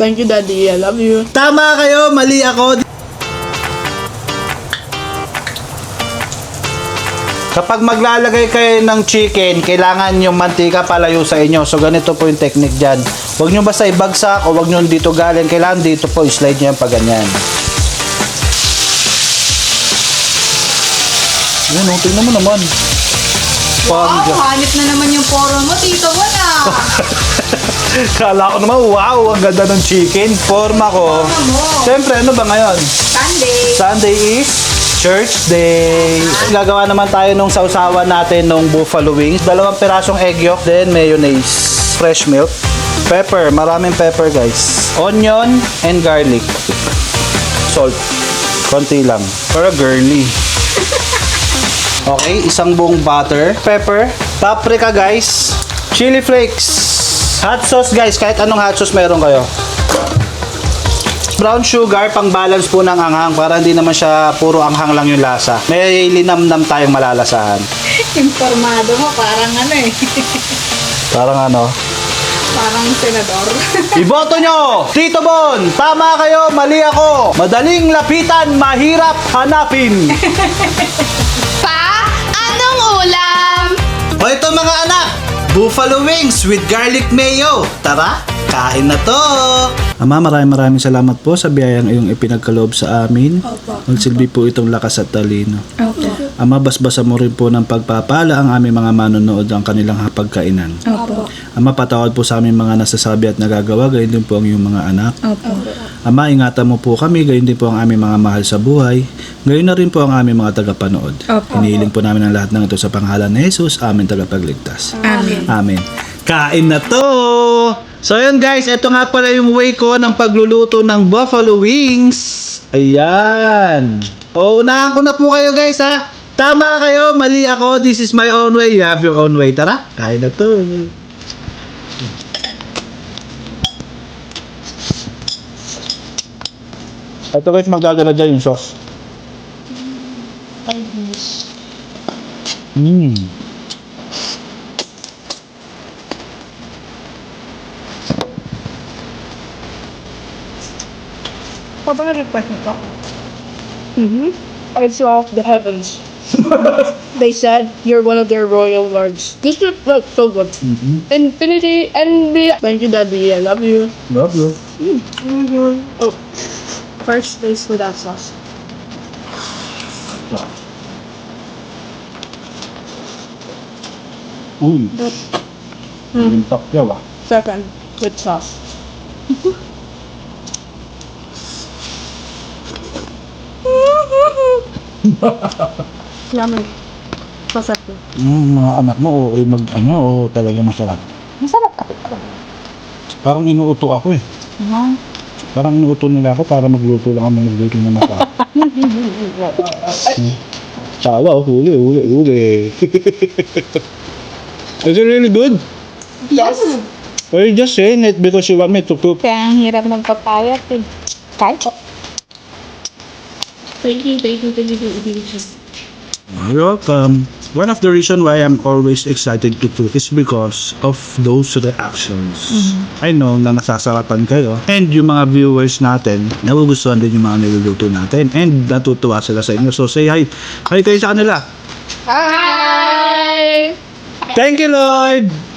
Thank you, Daddy. I love you. Tama kayo, mali ako. Kapag maglalagay kayo ng chicken, kailangan yung mantika palayo sa inyo. So, ganito po yung technique dyan. Huwag nyo basta ibagsak o huwag nyo dito galing. Kailangan dito po, slide nyo yan pa ganyan. Yan, oh, tingnan mo naman. Parang Wow, hanip na naman yung poro mo, tito mo na. Kala ko naman, wow, ang ganda ng chicken. Forma ko. Siyempre, ano ba ngayon? Sunday. Sunday is Church Day. Gagawa naman tayo nung sausawan natin nung buffalo wings. Dalawang pirasong egg yolk, then mayonnaise, fresh milk, pepper, maraming pepper guys. Onion and garlic. Salt. Konti lang. Para girly. Okay, isang buong butter, pepper, paprika guys, chili flakes, hot sauce guys, kahit anong hot sauce meron kayo brown sugar pang balance po ng anghang para hindi naman siya puro anghang lang yung lasa. May linamnam tayong malalasahan. Informado mo, parang ano eh. Parang ano. parang senador. Iboto nyo! Tito Bon! Tama kayo, mali ako! Madaling lapitan, mahirap hanapin! O ito mga anak! Buffalo wings with garlic mayo! Tara, kain na to! Ama, maraming maraming salamat po sa biyayang iyong ipinagkaloob sa amin. Magsilbi po itong lakas at talino. Opo. Ama, basbasa mo rin po ng pagpapala ang aming mga manonood ang kanilang hapagkainan. Opo. Ama, patawad po sa aming mga nasasabi at nagagawa, gayon din po ang iyong mga anak. Opo. Ama, ingatan mo po kami, gayon din po ang aming mga mahal sa buhay. Gayon na rin po ang aming mga tagapanood. Opo. Hinihiling po namin ang lahat ng ito sa pangalan ni Jesus, aming tagapagligtas. Amen. Amen. Kain na to! So yun guys, ito nga pala yung way ko ng pagluluto ng buffalo wings. Ayan. O, unahan ko na po kayo guys ha. Tama kayo, mali ako. This is my own way. You have your own way. Tara, kain na to. Ito guys, magdadala dyan yung sauce. Mmm. A request nito? Mm-hmm. I saw the heavens. They said you're one of their royal lords. This is like so good. Mm-hmm. Infinity and the Thank you, Daddy. I love you. Love you. Oh. First taste without sauce. Uy. Ah. Second with sauce. Yummy. Masarap. Mm, mga anak mo, o mag, ano, o talaga masarap. Masarap ka. Parang inuuto ako eh. Parang inuuto nila ako para magluto lang ako magluto ng masarap. Hmm. Sawa, oh, huli, huli, huli. Is it really good? Yes. Or you just saying it because you want me to cook? Kaya ang hirap ng papayat eh. Kahit po. Thank you, thank you, thank you, thank you. You're welcome. One of the reason why I'm always excited to cook is because of those reactions. I know na nasasarapan kayo and yung mga viewers natin, nagugustuhan din yung mga niluluto natin and natutuwa sila sa inyo. So say hi. Hi kayo sa kanila. Hi! Thank you, Lord!